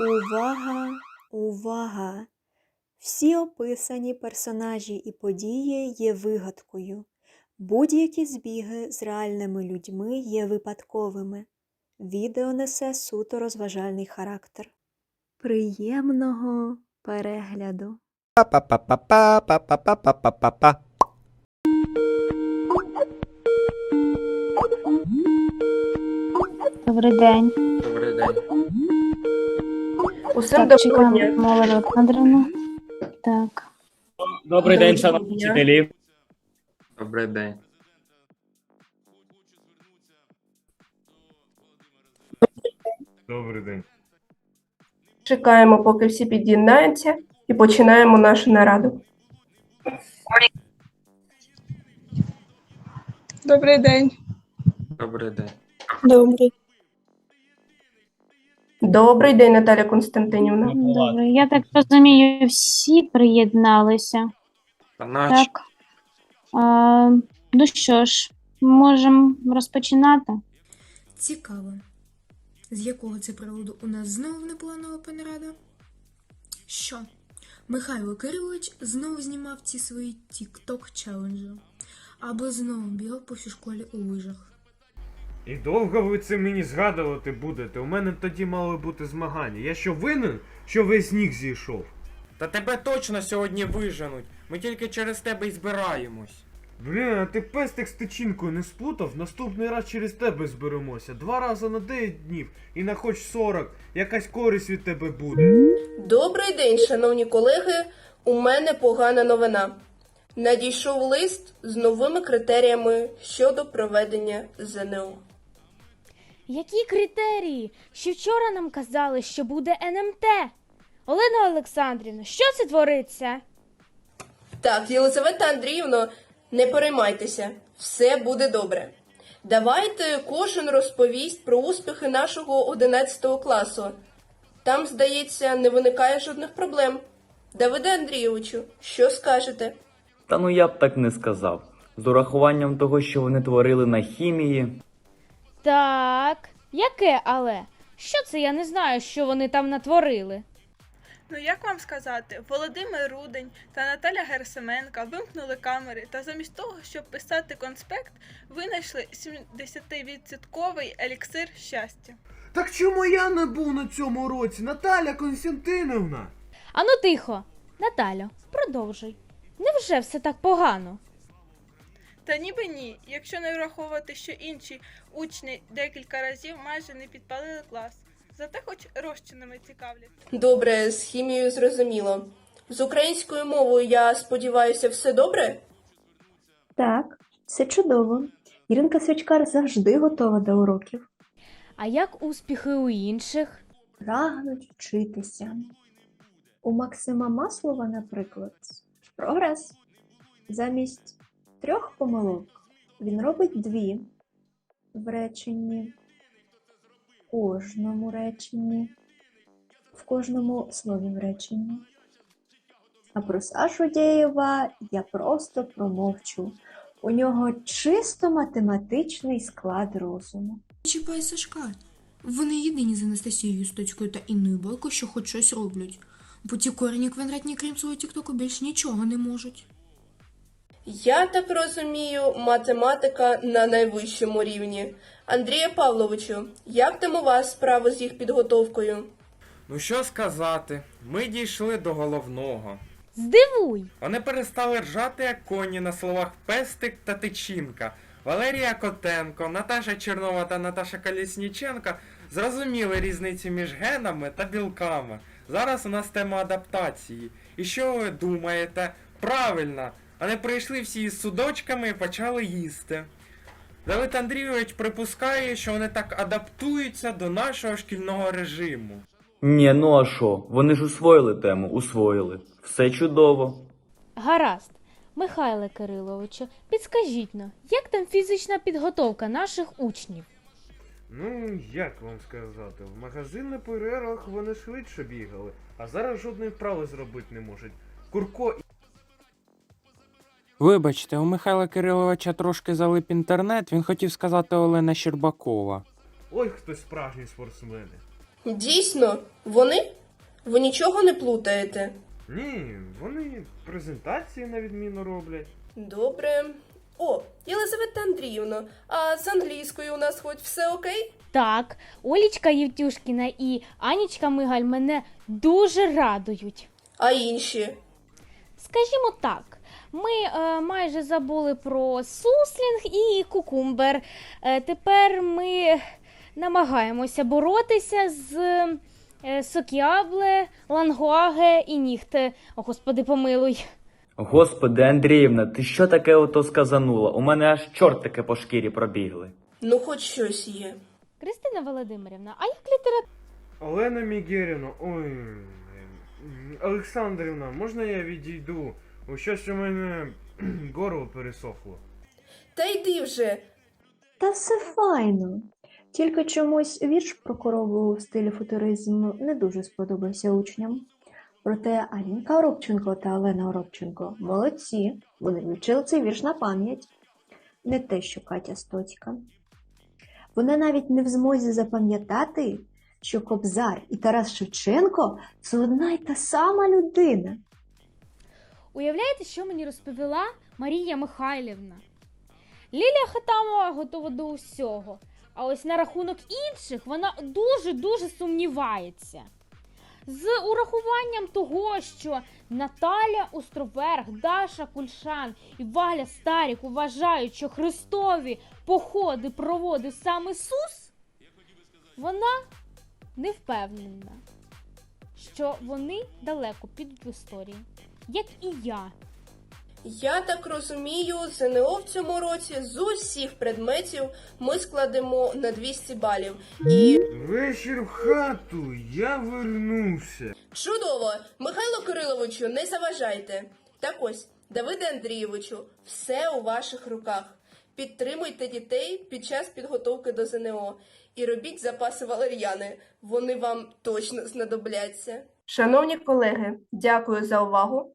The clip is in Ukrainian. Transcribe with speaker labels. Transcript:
Speaker 1: Увага, увага! Всі описані персонажі і події є вигадкою. Будь-які збіги з реальними людьми є випадковими. Відео несе суто розважальний характер. Приємного перегляду!
Speaker 2: Па-па-па-па-па-па-па-па-па.
Speaker 3: Добрий день.
Speaker 4: Добрий день.
Speaker 5: Усім
Speaker 3: Так,
Speaker 5: доброго дня.
Speaker 3: чекаємо Олександрівну. Так.
Speaker 6: Добрий день, шановні
Speaker 5: дня.
Speaker 6: вчителі.
Speaker 4: Добрий день.
Speaker 7: Добрий день.
Speaker 5: Чекаємо, поки всі під'єднаються, і починаємо нашу нараду.
Speaker 8: Добрий день.
Speaker 4: Добрий день.
Speaker 8: Добрий.
Speaker 5: Добрий день, Наталя Константинівна.
Speaker 3: Добре. Я так розумію, всі приєдналися.
Speaker 4: Та
Speaker 3: Так. А, ну що ж, можемо розпочинати.
Speaker 9: Цікаво. З якого це приводу у нас знову непланова панрада? Що? Михайло Кирилович знову знімав ці свої тік-ток челенджі. Або знову бігав по всій школі у лижах.
Speaker 7: І довго ви це мені згадувати будете? У мене тоді мали бути змагання. Я що винен, що весь сніг зійшов?
Speaker 4: Та тебе точно сьогодні виженуть. Ми тільки через тебе й збираємось.
Speaker 7: Блін, а ти пестик з тичинкою не сплутав? Наступний раз через тебе зберемося. Два рази на 9 днів і на хоч 40. Якась користь від тебе буде.
Speaker 5: Добрий день, шановні колеги. У мене погана новина. Надійшов лист з новими критеріями щодо проведення ЗНО.
Speaker 10: Які критерії? Ще вчора нам казали, що буде НМТ. Олена Олександрівна, що це твориться?
Speaker 5: Так, Єлизавета Андріївна, не переймайтеся, все буде добре. Давайте кожен розповість про успіхи нашого 11 класу. Там, здається, не виникає жодних проблем. Давиде Андрійовичу, що скажете?
Speaker 11: Та ну я б так не сказав. З урахуванням того, що вони творили на хімії.
Speaker 10: Так, яке але? Що це я не знаю, що вони там натворили?
Speaker 8: Ну як вам сказати, Володимир Рудень та Наталя Герсименка вимкнули камери та замість того, щоб писати конспект, винайшли 70-відсотковий еліксир щастя.
Speaker 7: Так чому я не був на цьому році, Наталя Константинівна?
Speaker 10: Ану тихо. Наталю, продовжуй. Невже все так погано?
Speaker 8: Та ніби ні, якщо не враховувати, що інші учні декілька разів майже не підпалили клас. Зате хоч розчинами цікавлять.
Speaker 5: Добре, з хімією зрозуміло. З українською мовою, я сподіваюся, все добре?
Speaker 1: Так, все чудово. Іринка Свічкар завжди готова до уроків.
Speaker 10: А як успіхи у інших?
Speaker 1: Прагнуть вчитися. У Максима Маслова, наприклад, прогрес. Замість трьох помилок він робить дві в реченні, в кожному реченні, в кожному слові в реченні. А про Сашу Дєєва я просто промовчу. У нього чисто математичний склад розуму.
Speaker 9: Чіпай Сашка. Вони єдині з Анастасією Стоцькою та Інною Бойко, що хоч щось роблять. Бо ті корені квадратні, крім свого тіктоку, більш нічого не можуть.
Speaker 5: Я так розумію, математика на найвищому рівні. Андрія Павловичу, як там у вас справи з їх підготовкою?
Speaker 4: Ну що сказати, ми дійшли до головного.
Speaker 10: Здивуй!
Speaker 4: Вони перестали ржати, як коні на словах пестик та тичинка. Валерія Котенко, Наташа Чернова та Наташа Колісніченко зрозуміли різницю між генами та білками. Зараз у нас тема адаптації. І що ви думаєте? Правильно, вони прийшли всі із судочками і почали їсти. Давид Андрійович припускає, що вони так адаптуються до нашого шкільного режиму.
Speaker 11: Ні, ну а що? Вони ж усвоїли тему, усвоїли. Все чудово.
Speaker 10: Гаразд. Михайле Кириловичу, підскажіть но, як там фізична підготовка наших учнів?
Speaker 7: Ну, як вам сказати, в магазин на перервах вони швидше бігали, а зараз жодної вправи зробити не можуть. Курко
Speaker 4: Вибачте, у Михайла Кириловича трошки залип інтернет, він хотів сказати Олена Щербакова.
Speaker 7: Ой, хто справжні спортсмени.
Speaker 5: Дійсно, вони? Ви нічого не плутаєте.
Speaker 7: Ні, вони презентації на відміну роблять.
Speaker 5: Добре. О, Єлизавета Андріївна, а з англійською у нас хоч все окей?
Speaker 10: Так, Олічка Євтюшкіна і Анічка Мигаль мене дуже радують.
Speaker 5: А інші?
Speaker 10: Скажімо так, ми е, майже забули про суслінг і кукумбер. Е, тепер ми намагаємося боротися з е, сокіабле, лангуаге і нігте. О, господи, помилуй.
Speaker 11: Господи, Андріївна, ти що таке ото сказанула? У мене аж чортики по шкірі пробігли.
Speaker 5: Ну, хоч щось є.
Speaker 10: Кристина Володимирівна, а як література?
Speaker 7: Олена Мігерівна, ой. м, Олександрівна, можна я відійду? О, щось у мене горло пересохло.
Speaker 5: Та йди вже.
Speaker 1: Та все файно. Тільки чомусь вірш про корову в стилі футуризм не дуже сподобався учням. Проте Алінка Оробченко та Олена Оробченко молодці, вони вивчили цей вірш на пам'ять. Не те, що Катя Стоцька. Вони навіть не в змозі запам'ятати, що Кобзар і Тарас Шевченко це одна й та сама людина.
Speaker 10: Уявляєте, що мені розповіла Марія Михайлівна? Лілія Хатамова готова до усього, а ось на рахунок інших вона дуже-дуже сумнівається. З урахуванням того, що Наталя Островерх, Даша Кульшан і Валя Старік вважають, що Христові походи проводив саме Сус, вона не впевнена, що вони далеко підуть в історії, як і я.
Speaker 5: Я так розумію, ЗНО в цьому році з усіх предметів ми складемо на 200 балів. І
Speaker 7: Вечір в хату, я вернувся.
Speaker 5: чудово! Михайло Кириловичу, не заважайте. Так ось, Давиде Андрійовичу, все у ваших руках. Підтримуйте дітей під час підготовки до ЗНО і робіть запаси валер'яни. Вони вам точно знадобляться. Шановні колеги, дякую за увагу.